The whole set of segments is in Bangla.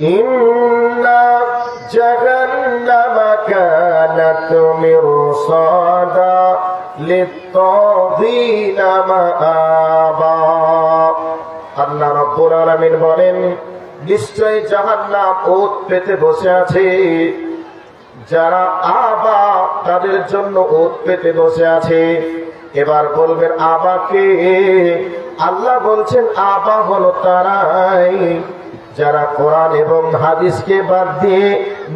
إن جهنم كانت مرصادا للطاغين مآبا আল্লাহ রব্বুল আলামিন বলেন নিশ্চয় জাহান্নাম ওত পেতে বসে আছে যারা আবা তাদের জন্য ওত পেতে বসে আছে এবার বলবেন আবাকে আল্লাহ বলছেন আবা হলো তারাই যারা কোরআন এবং হাদিসকে বাদ দিয়ে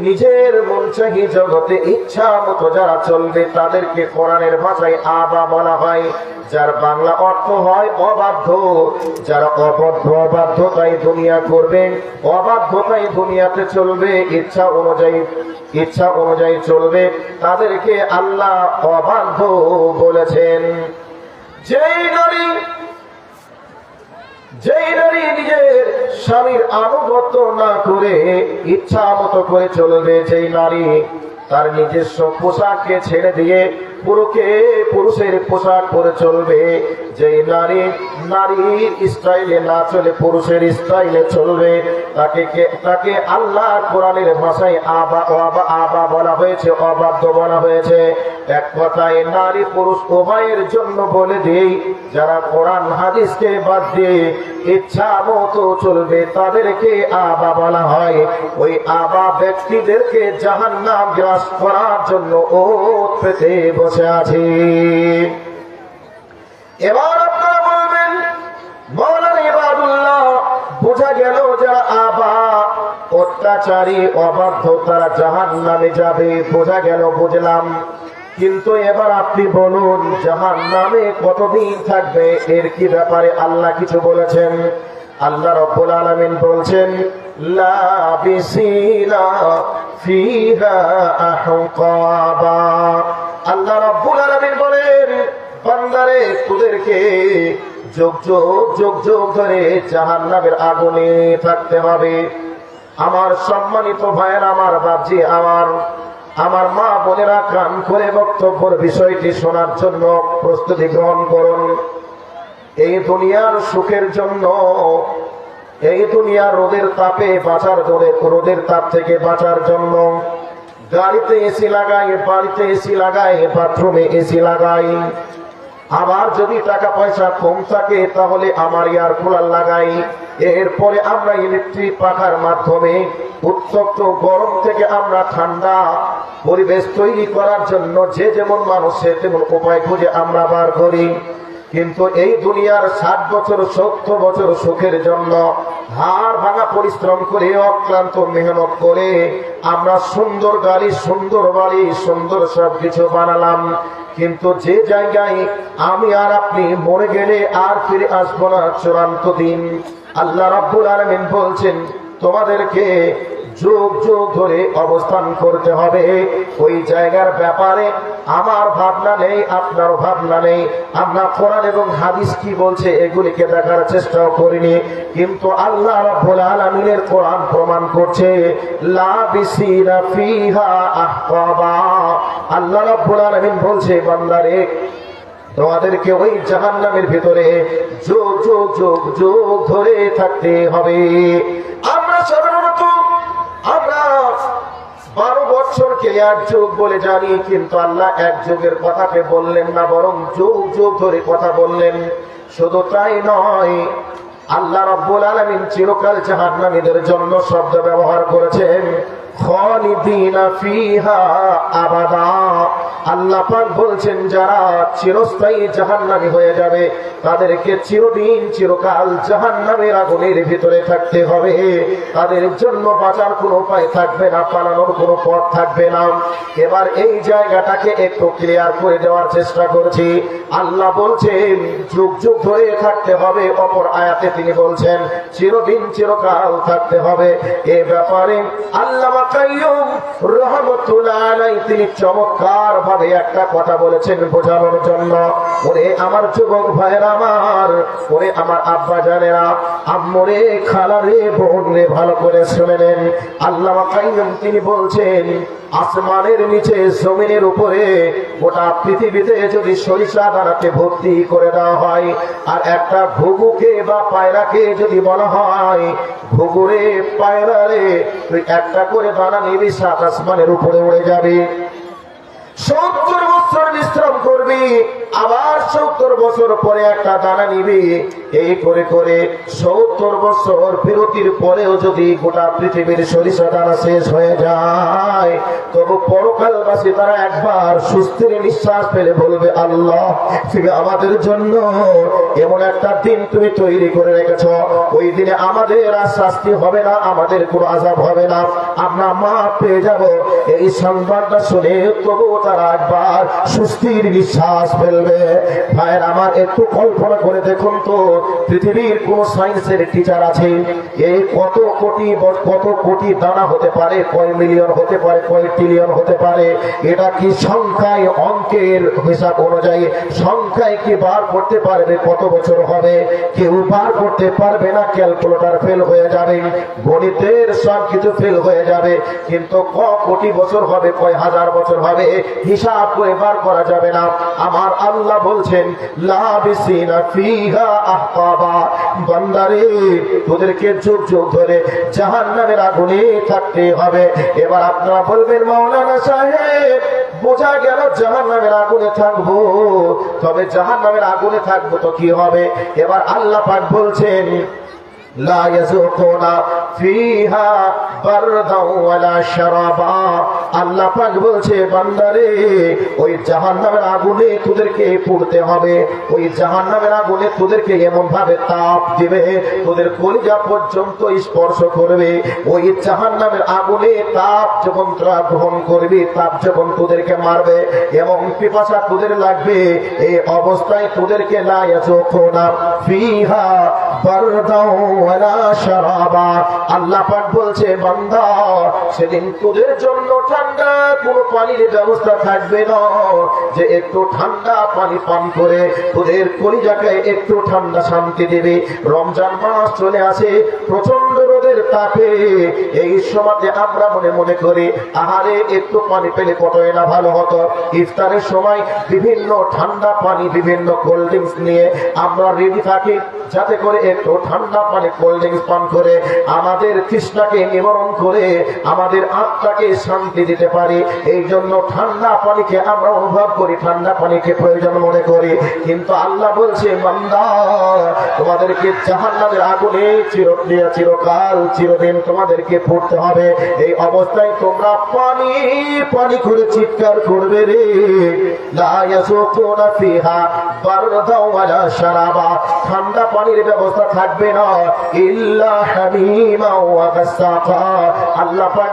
নিজের মন চাহি জগতে ইচ্ছা মতো যারা চলবে, তাদেরকে কোরআনের ভাষায় আবা বলা হয়। যার বাংলা অর্থ হয় অবাধ্য। যারা অবদ্ধ অবাধ্যতাই দুনিয়া করবে অবাধ্যতাই দুনিয়াতে চলবে, ইচ্ছা অনুযায়ী ইচ্ছা অনুযায়ী চলবে, তাদেরকে আল্লাহ অবাধ্য বলেছেন। যেই নারী যেই নারী নিজের স্বামীর আনুগত্য না করে ইচ্ছা মতো করে চলবে, যেই নারী তার নিজস্ব পোশাককে ছেড়ে দিয়ে পুরুষকে পুরুষের পোশাক পরে চলবে, যেই নারী নারীর স্টাইলে না চলে পুরুষের স্টাইলে চলবে, তাকে তাকে আল্লাহ কোরআনের ভাষায় আবা আবা বলা হয়েছে, অবাধ্য বলা হয়েছে। এক কথায় নারী পুরুষ উভয়ের জন্য বলে দেই, যারা কোরআন, হাদিসকে বাদ দিয়ে ইচ্ছা মতো চলবে, তাদেরকে আবা বলা হয়। ওই আবা ব্যক্তিদেরকে জাহান্নাম গ্রাস করার জন্য ওত পেতে বসে আছে। এবার আপনারা বলবেন বোঝা গেল যারা আবা অত্যাচারী, অবাধ্য, তারা জাহান নামে যাবে। বোঝা গেল, বুঝলাম। কিন্তু এবার আপনি বলুন জাহান নামে কতদিন থাকবে? এর কি ব্যাপারে আল্লাহ কিছু বলেছেন? আল্লাহ রব্বুল আলামিন বলছেন আল্লাহ রব্বুল আলামিন বলেন, বান্দারে, তোদেরকে যোগ যোগ যোগ যোগ ধরে জাহান নামের আগুনে থাকতে হবে। আমার সম্মানিত ভাইয়ের, আমার বাপজি, আমার আমার মা বোনেরা কান করে বক্তব্যের বিষয়টি শোনার জন্য প্রস্তুতি গ্রহণ করুন। এই দুনিয়ার সুখের জন্য, এই দুনিয়ার রোদের তাপে বাঁচার জন্য রোদের তাপ থেকে বাঁচার জন্য গাড়িতে এসি লাগাই বাড়িতে এসি লাগাই বাথরুমে এসি লাগাই আবার যদি টাকা পয়সা কম থাকে, তাহলে আমার ইয়ার কুলার লাগাই। এরপরে আমরা ইলেকট্রিক পাখার মাধ্যমে উত্তপ্ত গরম থেকে আমরা ঠান্ডা পরিবেশ তৈরি করার জন্য যে যেমন মানুষের তেমন উপায় খুঁজে আমরা বার করি। কিন্তু এই দুনিয়ার ষাট বছর, সত্তর বছর সুখের জন্য হাড় ভাঙা পরিশ্রম করে, অক্লান্ত মেহনত করে আমরা সুন্দর গাড়ি, সুন্দর বাড়ি, সুন্দর সব কিছু বানালাম। কিন্তু যে জায়গায় আমি আর আপনি মরে গেলে আর ফিরে আসব না চূড়ান্ত দিন, আল্লাহ রাব্বুল আলামিন বলছেন, তোমাদেরকে যুগ যুগ ধরে অবস্থান করতে হবে। ওই জায়গার ব্যাপারে আমার ভাবনা নেই, আপনার ভাবনা নেই। আমরা কোরআন এবং হাদিস কি বলছে এগুলিকে দেখার চেষ্টাও করিনি। কিন্তু আল্লাহ রাব্বুল আলামিনের কোরআন প্রমাণ করছে, লা বিসিরা ফিহা আহকাবা আল্লাহ রাব্বুল আলামিন বলছে, বান্দারে, তোমাদেরকে ওই জাহান্নামের ভিতরে যোগ যোগ যোগ যোগ ধরে থাকতে হবে। আমরা বারো বছরকে এক যুগ বলে জানি, কিন্তু আল্লাহ এক যুগের কথাকে বললেন না, বরং যুগ যুগ ধরে কথা বললেন। শুধু তাই নয়, আল্লাহ রব্বুল আলমিন চিরকাল জাহান্নামীদের জন্য শব্দ ব্যবহার করেছেন। আগুনের ভিতরে থাকতে হবে। তাদের জন্য বাঁচার উপায় থাকবে না, পালানোর পথ থাকবে না। এবার এই জায়গাটাকে একটু ক্লিয়ার করে দেওয়ার চেষ্টা করছি। আল্লাহ বলছেন, যুগ যুগ ধরে থাকতে হবে। অপর আয়াতে তিনি বলছেন, চিরদিন, চিরকাল থাকতে হবে। এ ব্যাপারে আল্লাহ তিনি চমৎকার ভাবে একটা কথা বলেছেন বোঝানোর জন্য। ওরে আমার যুবক ভাইয়ের আমার, ওরে আমার আব্বা জানেরা বোন রে ভালো করে শুনে নেন। আল্লাহ তিনি বলছেন, আসমানের নিচে, জমিনের উপরে গোটা পৃথিবীতে যদি সরিষা দাঁড়াতে ভর্তি করে দেওয়া হয়, আর একটা ঘুঘুকে বা পায়রাকে যদি বলা হয়, ঘুঘুরে, পায়রারে, তুই একটা করে দানা নিবি সাত আসমানের উপরে উড়ে যাবে। সত্তর বছর বিশ্রাম করবি, আবার সত্তর বছর পরে একটা দানা নিবি। এই করে করে সত্তর বছর বিরতির পরেও যদি গোটা পৃথিবীর সরিষা দানা শেষ হয়ে যায়, তবু পরকালবাসী তারা একবার সুস্থির নিঃশ্বাস ফেলে বলবে, আল্লাহ, তুমি আমাদের জন্য এমন একটা দিন তুমি তৈরি করে রেখেছ। ওই দিনে আমাদের আর শাস্তি হবে না, আমাদের কোনো আজাব হবে না। আমরা মা পেয়ে যাব। এই সংবাদটা শুনে তবু তারা একবার সুস্থির বিশ্বাস ফেলবে। ভাইয়ের, আমার একটু কল্পনা করে দেখুন তো, পৃথিবীর কোন সায়েন্সের টিচার আছে এই কত কোটি কত কোটি দানা হতে পারে, কয় মিলিয়ন হতে পারে, কয় ট্রিলিয়ন হতে পারে, এটা কি সংখ্যায়, অঙ্কের হিসাব অনুযায়ী সংখ্যায় কি বার করতে পারবে, কত বছর হবে? কেউ বার করতে পারবে না ক্যালকুলেটর ফেল হয়ে যাবে, গণিতের সব কিছু ফেল হয়ে যাবে, কিন্তু ক কোটি বছর হবে, কয় হাজার বছর হবে, হিসাব করে বার করা যাবে না। আমার আল্লাহ বলছেন বান্দারে, তোদেরকে যুগ যুগ ধরে জাহান্নামের আগুনে থাকতে হবে। এবার আপনারা বলবেন, মাওলানা সাহেব, বোঝা গেল জাহান নামের আগুনে থাকব। তবে জাহান নামের আগুনে থাকব তো কি হবে? এবার আল্লাহ পাক বলছেন لا يذوقون فيها بردا ولا شرابا আল্লাহ পাক বলছে বান্দারে ওই জাহান্নামের আগুনে তোদেরকে পড়তে হবে ওই জাহান্নামের আগুনে তোদেরকে এমন ভাবে তাপ দিবে তোদের কলিজা পর্যন্ত স্পর্শ করবে ওই জাহান্নামের আগুনে তাপ যখন তোরা গ্রহণ করবি তাপ যখন তোদেরকে মারবে এবং পিপাসা তোদের লাগবে এই অবস্থায় তোদেরকে লায়াজোনা ফিহা বারদাও ওয়ালা শারাবা বলছে সেদিন তোদের জন্য ঠান্ডা পানির ব্যবস্থা থাকবে না। যে একটু ঠান্ডা পানি পান করে তোদের একটু ঠান্ডা শান্তি দেবে। রমজান মাস চলে আসে প্রচণ্ড তাপে। এই সময়তে আমরা মনে মনে করি, আহারে, একটু পানি পেলে কতই না, ভালো হতো। ইফতারের সময় বিভিন্ন ঠান্ডা পানি, বিভিন্ন কোল্ড ড্রিঙ্কস নিয়ে আমরা রেডি থাকি, যাতে করে একটু ঠান্ডা পানি কোল্ড ড্রিঙ্কস পান করে আমাদের তৃষ্ণাকে নিবারণ করে আমাদের আত্মাকে শান্তি দিতে পারি। এই জন্য ঠান্ডা পানিকে আমরা অনুভব করি, ঠান্ডা পানিকে প্রয়োজন মনে করি। কিন্তু আল্লাহ বলছে, বান্দা, তোমাদেরকে জাহান্নামের আগুনে চিরদিন চিরকাল চিরদিন তোমাদেরকে পড়তে হবে। এই অবস্থায় তোমরা পানি পানি করে চিৎকার করবে রে। ঠান্ডা পানির ব্যবস্থা থাকবে না।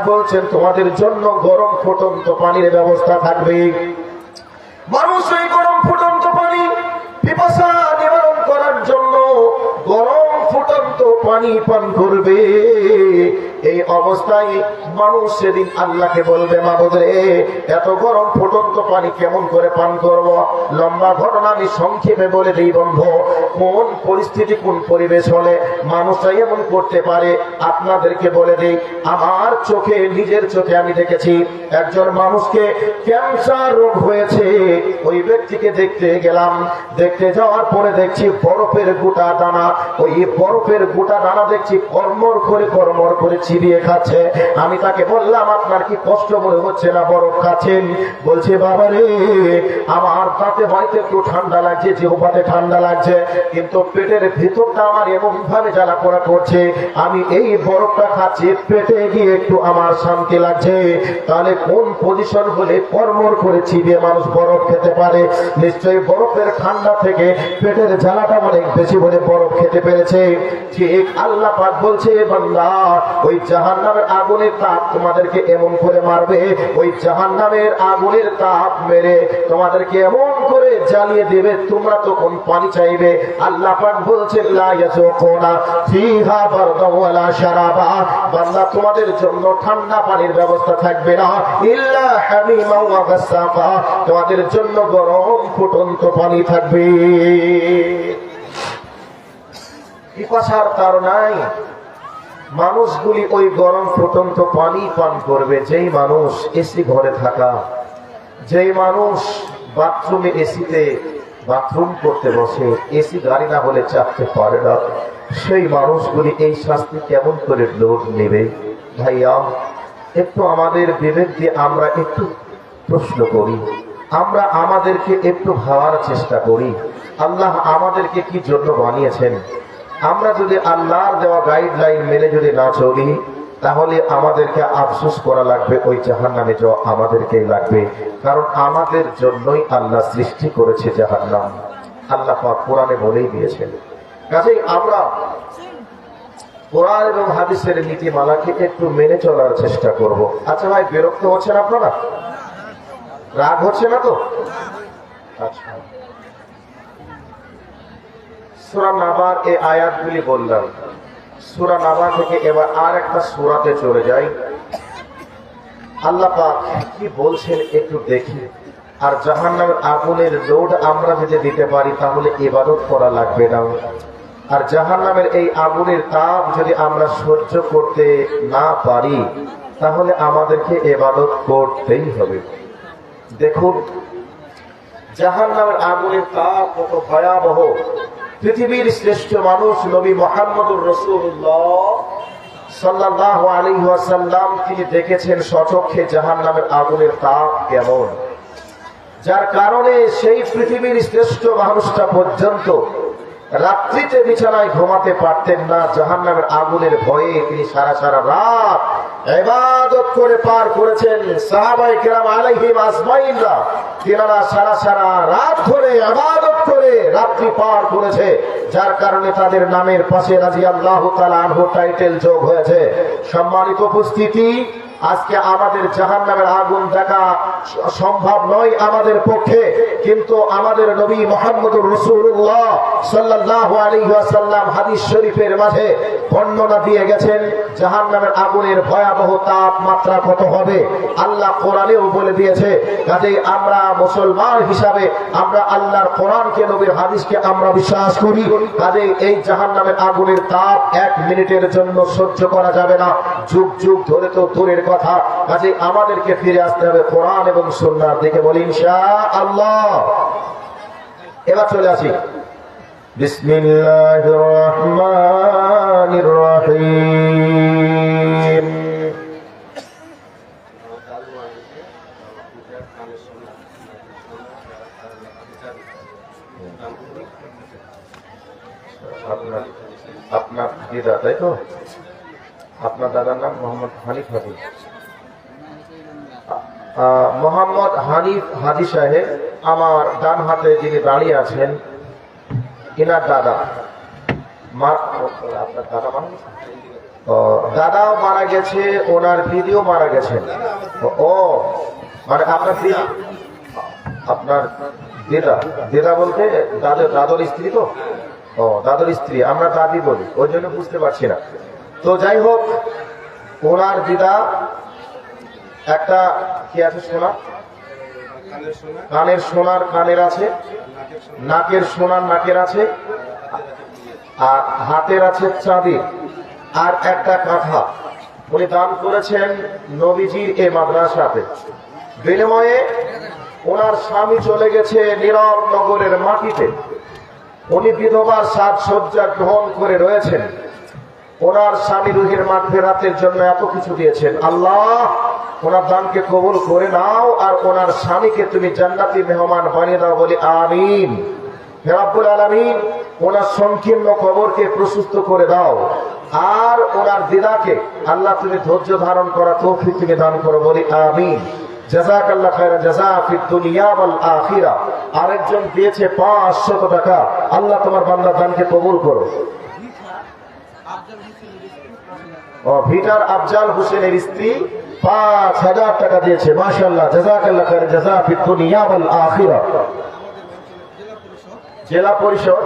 বলছেন, তোমাদের জন্য গরম ফুটন্ত পানির ব্যবস্থা থাকবে। মানুষ এই গরম ফুটন্ত পানি পানি পান করবে। এই অবস্থায় মানুষ সেদিন আল্লাহকে বলবে মাবুদরে এত গরম ফুটন্ত পানি কেমন করে পান করব? লম্বা ঘটনা আমি সংক্ষেপে বলে দিই বন্ধু। কোন পরিস্থিতি, কোন পরিবেশ হলে মানুষরা এমন করতে পারে? আপনাদেরকে বলে দিই, আমার চোখে, নিজের চোখে আমি দেখেছি, একজন মানুষকে ক্যান্সার রোগ হয়েছে। ওই ব্যক্তিকে দেখতে গেলাম। দেখতে যাওয়ার পরে দেখছি বরফের গোটা দানা, ওই বরফের গোটা দানা দেখছি কর্মর করে কর্মর করে চিবিয়ে খাচ্ছে। আমি তাকে বললাম, আপনার কি কষ্ট মনে হচ্ছে না, বরফ খাচ্ছেন? বলছে, বাবা রে, আমার তাতে হয়তো একটু ঠান্ডা লাগছে যে জিহ্বাতে ঠান্ডা লাগছে, কিন্তু পেটের ভিতরটা আমার এমন ভাবে জ্বালা পোড়া করছে, আমি এই বরফটা খাচ্ছি, পেটে গিয়ে একটু আমার শান্তি লাগছে। তাহলে কোন পজিশন হলে কর্মর করে চিবিয়ে মানুষ বরফ খেতে পারে? নিশ্চয়ই বরফের ঠান্ডা থেকে পেটের জ্বালাটা অনেক বেশি বলে বরফ খেতে পেরেছে। ঠিক আল্লাহ বলছে বান্দা, ওই জাহান্নামের আগুনের তাপ তোমাদেরকে এমন করে মারবে, ওই জাহান্নামের আগুনের তাপ মেরে তোমাদেরকে এমন করে জ্বালিয়ে দেবে, তোমরা তখন পানি চাইবে। আল্লাহ পাক তোমাদের জন্য ঠান্ডা পানির ব্যবস্থা থাকবে না তোমাদের জন্য গরম ফুটন্ত পানি থাকবে। পিপাসার তার নাই? মানুষগুলি ওই গরম ফুটন্ত পানি পান করবে, যেই মানুষ এসি ঘরে থাকা, যেই মানুষ বাথরুমে এসিতে বাথরুম করতে বসে এসি গাড়ি না হলে চাপতে পারে না। সেই মানুষগুলি এই শাস্তি কেমন করে লোড নেবে? ভাইয়া, একটু আমাদের বিবেক দিয়ে আমরা একটু প্রশ্ন করি। আমরা আমাদেরকে একটু ভাবার চেষ্টা করি। আল্লাহ আমাদেরকে কি জন্য বানিয়েছেন? আমরা যদি আল্লাহর দেওয়া গাইডলাইন মেনে যদি না চলি, তাহলে আমাদেরকে আফসোস করা লাগবে, ওই জাহান নামে যাওয়া আমাদেরকেই লাগবে। কারণ আমাদের জন্যই আল্লাহ সৃষ্টি করেছে জাহান নাম আল্লাহ কোরআনে বলেই দিয়েছেন। কাজেই আমরা কোরআন এবং হাদিসের নীতিমালাকে একটু মেনে চলার চেষ্টা করব। আচ্ছা ভাই, বিরক্ত হচ্ছেন আপনারা? রাগ হচ্ছে না তো? আচ্ছা। সুরা নাবার এই আয়াতগুলি বললাম। সুরা নাবা থেকে এবার আর একটা সুরাতে চলে যাই। আল্লাহ পাক কি বলছেন একটু দেখি। আর জাহান নামের আগুনের লোড আমরা যদি দিতে পারি, তাহলে ইবাদত করা লাগবে না। আর জাহান নামের এই আগুনের তাপ যদি আমরা সহ্য করতে না পারি, তাহলে আমাদেরকে এবাদত করতেই হবে। দেখুন জাহান নামের আগুনের তাপ কত ভয়াবহ। পৃথিবীর শ্রেষ্ঠ মানুষ নবী মোহাম্মদুর রসুল্লাহ সাল্লাহ আলী তিনি দেখেছেন সচক্ষে জাহান নামের আগুনের তাপ কেমন। যার কারণে সেই পৃথিবীর শ্রেষ্ঠ মানুষটা পর্যন্ত রাত্রিতে বিছানায় ঘুমাতে পারতেন না জাহান নামের আগুনের ভয়ে তিনি সারা সারা রাত এবাদত করে পার করেছেন। সাহাবাই কেরাম আলাইহিম আসমাইনরা তিনারা সারা সারা রাত ধরে আবাদত করে রাত্রি পার করেছে, যার কারণে তাদের নামের পাশে রাজি আল্লাহ টাইটেল যোগ হয়েছে। সম্মানিত উপস্থিতি আজকে আমাদের জাহান নামের আগুন দেখা সম্ভব নয় আমাদের পক্ষে, কিন্তু আমাদের নবী মোহাম্মদুর রসুল্লাহ সাল্লাহ আলী ওয়াসাল্লাম হাদিস শরীফের মাঝে বর্ণনা দিয়ে গেছেন জাহান নামের আগুনের ভয়াবহ তাপমাত্রা কত হবে? আল্লাহ কোরআনেও বলে দিয়েছে, কাজেই আমরা মুসলমান হিসাবে আমরা আল্লাহর কোরআনকে, নবীর হাদিসকে আমরা বিশ্বাস করি, কাজেই এই জাহান নামের আগুনের তাপ এক মিনিটের জন্য সহ্য করা যাবে না। যুগ যুগ ধরে তো দূরের কাজে আমাদেরকে ফিরে আসতে হবে কোরআন এবং সন্ন্যার দিকে বলি ইনশা আল্লাহ এবার চলে আসি। বিসমিল্লাহ আপনার আপনার দিদা, তাই তো? আপনার দাদার নাম মোহাম্মদ হানিফ হাজি। মোহাম্মদ হানিফ হাজি সাহেব আমার ডান হাতে যিনি দাঁড়িয়ে আছেন এনার দাদা। আপনার দাদা ও, দাদাও মারা গেছে ওনার দিদিও মারা গেছেন ও- মানে আপনার দিদি আপনার দিদা দিদা বলতে দাদর দাদর স্ত্রী তো? ও দাদর স্ত্রী আমরা দাদি বলি ওই জন্য বুঝতে পারছি না। তো যাই হোক, ওনার দিদা একটা কি আছে সোনা? কানের সোনার কানের আছে, নাকের সোনার নাকের আছে, আর হাতের আছে চাঁদির। আর একটা কাঁথা, উনি দান করেছেন নবীজির এ মাদ্রাসাতে। বিনিময়ে ওনার স্বামী চলে গেছে নীরব নগরের মাটিতে। উনি বিধবার সাজসজ্জা গ্রহণ করে রয়েছেন। ওনার স্বামী রুহের মাঠ ফেরাতের জন্য এত কিছু দিয়েছেন। আল্লাহ, ওনার দানকে কবুল করে নাও আর ওনার স্বামীকে তুমি জান্নাতি মেহমান বানিয়ে দাও বলি আমিন। হেরাবুল আলমিন, ওনার সংকীর্ণ কবরকে প্রশস্ত করে দাও আর ওনার দিদাকে আল্লাহ তুমি ধৈর্য ধারণ করা তৌফিক তুমি দান করো বলি আমিন। দুনিয়া ওয়াল আখিরা। আরেকজন দিয়েছে 500 টাকা। আল্লাহ তোমার বান্দার দানকে কবুল করো ও ভিটার আফজাল হোসেনের স্ত্রী পাঁচ হাজার টাকা দিয়েছে মাশাল্লাহ জাজাকাল্লাহ খায়রা জাযা ফিদ দুনিয়া ওয়াল আখিরা। জেলা পরিষদ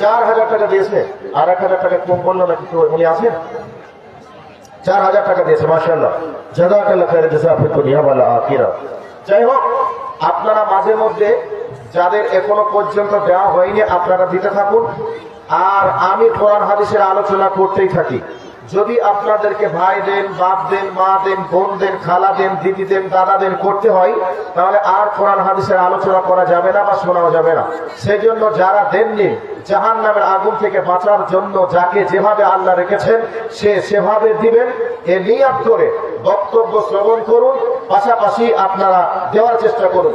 চার হাজার টাকা দিয়েছে, আর এক হাজার টাকা কম বলল নাকি উনি আছেন চার হাজার টাকা দিয়েছে মাসাল্লাহ জাজাকাল্লাহ খায়ের জাযাফিক দুনিয়া ওয়াল আখিরাহ যাই হোক, আপনারা মাঝে মধ্যে যাদের এখনও পর্যন্ত দেওয়া হয়নি, আপনারা দিতে থাকুন। আর আমি কোরআন হাদিসের আলোচনা করতেই থাকি। যদি আপনাদেরকে ভাই দেন, বাপ দেন, মা দেন, বোন দেন, খালা দেন, দিদি দেন, দাদা দেন করতে হয়, তাহলে আর কোরআন হাদিসের আলোচনা করা যাবে না বা শোনাও যাবে না। সেই জন্য যারা দেননি জাহান নামের আগুন থেকে বাঁচার জন্য যাকে যেভাবে আল্লাহ রেখেছেন, সে সেভাবে দিবেন। এ নিয়াত করে বক্তব্য শ্রবণ করুন, পাশাপাশি আপনারা দেওয়ার চেষ্টা করুন।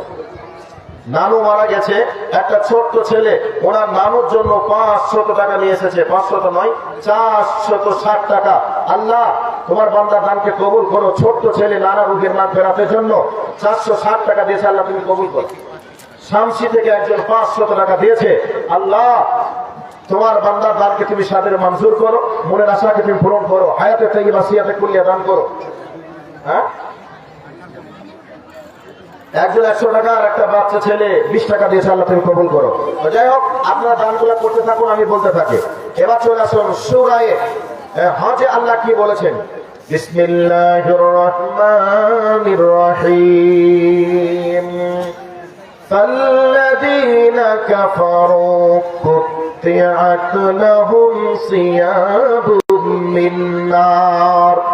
নানু মারা গেছে। একটা ছোট্ট ছেলে, ওনার নানুর জন্য পাঁচশত টাকা নিয়ে এসেছে। পাঁচশত নয়, চারশত ষাট টাকা। আল্লাহ, তোমার বান্দার দানকে কবুল করো। ছোট্ট ছেলে নানা রোগের নাম ফেরাতে জন্য চারশো ষাট টাকা দিয়েছে। আল্লাহ, তুমি কবুল করো। শামসি থেকে একজন পাঁচশত টাকা দিয়েছে। আল্লাহ, তোমার বান্দার দানকে তুমি সাদের মঞ্জুর করো। মনের আশাকে তুমি পূরণ করো। হায়াতে থেকে বাসিয়াতে কুলিয়া দান করো। হ্যাঁ? একজন একশো টাকা আর একটা বাচ্চা ছেলে বিশ টাকা দিয়েছে আল্লাহ তুমি কবুল করো তো যাই হোক আপনারা দানগুলা করতে থাকুন আমি বলতে থাকি এবার চলে আসুন সুরায়ে হজে আল্লাহ কি বলেছেন বিসমিল্লাহির রহমানির রহিম فالذين كفروا قطعت لهم ثياب من نار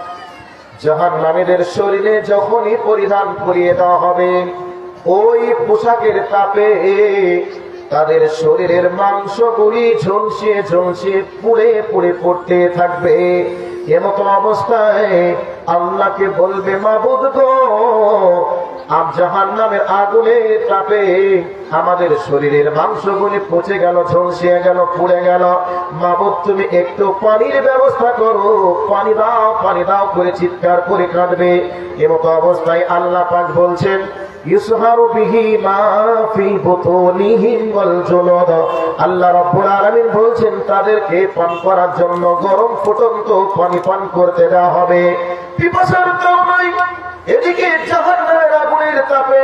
জাহান্নামীদের শরীরে যখনই পরিধান করিয়ে দেওয়া হবে ওই পোশাকের তাপে তাদের শরীরের মাংসগুলি ঝলসিয়ে ঝলসিয়ে পুড়ে পুড়ে পড়তে থাকবে। এমতো অবস্থায় আল্লাহকে বলবে, মাবুদ গো আব জাহান নামের আগুনে তাপে আমাদের শরীরের মাংসগুলি পচে গেল ঝলসিয়ে গেল, পুড়ে গেল। মাবুদ, তুমি একটু পানির ব্যবস্থা করো। পানি দাও পানি দাও করে চিৎকার করে কাঁদবে। এমতো অবস্থায় আল্লাহ পাক বলছেন ইউসহারু বিহি মা ফি বুতুনিহিম ওয়াল জুলুদ। আল্লাহ বলছেন, তাদেরকে পান করার জন্য গরম ফুটন্ত পানি পান করতে দেওয়া হবে। পিপাসার কারণে এদিকে জাহান্নামের আগুনের তাপে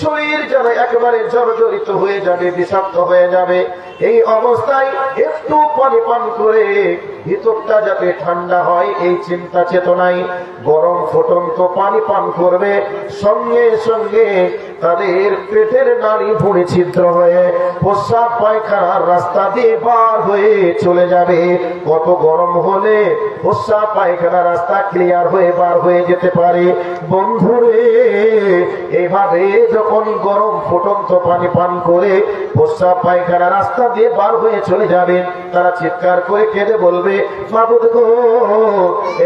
শরীর যেন একেবারে জর্জরিত হয়ে যাবে, বিষাক্ত হয়ে যাবে। এই অবস্থায় একটু পানি পান করে ভিতরটা যাতে ঠান্ডা হয়, এই চিন্তা চেতনায় গরম ফুটন্ত পানি পান করবে। সঙ্গে সঙ্গে তাদের পেটের নারী ভুঁড়ি ছিদ্র হয়ে প্রস্রাব পায়খানার রাস্তা দিয়ে পার হয়ে চলে যাবে। কত গরম হলে প্রস্রাব পায়খানা রাস্তা ক্লিয়ার হয়ে বার হয়ে যেতে পারে। বন্ধুরে এইভাবে যখন গরম ফুটন্ত পানি পান করে প্রস্রাব পায়খানা রাস্তা দিয়ে বার হয়ে চলে যাবে তারা চিৎকার করে কেঁদে বলবে, মাবুদ গো,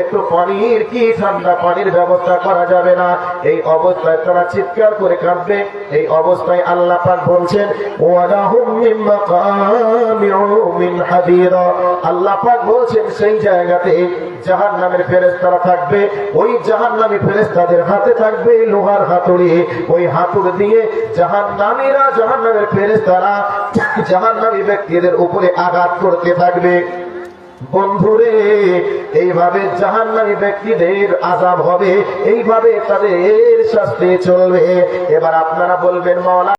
একটু পানির কি ঠান্ডা পানির ব্যবস্থা করা যাবে না? এই অবস্থায় তারা চিৎকার করে কাঁদবে। এই অবস্থায় আল্লাহ পাক বলছেন, ওয়ালাহুম মিন মাকামিউ মিন হাদিদ আল্লাহ পাক বলছেন সেই জায়গাতে জাহান্নামের ফেরেশতারা থাকবে। ওই জাহান জাহান্নামী ফেরেশতাদের হাতে থাকবে লোহার হাতুড়ি। ওই হাতুড়ি দিয়ে জাহান্নামীরা, জাহান্নামের ফেরেশতারা জাহান্নামী ব্যক্তিদের উপরে আঘাত করতে থাকবে। বন্ধুরে, এইভাবে জাহান্নামী ব্যক্তিদের আজাব হবে, এইভাবে তাদের শাস্তি চলবে। এবার আপনারা বলবেন মাওলা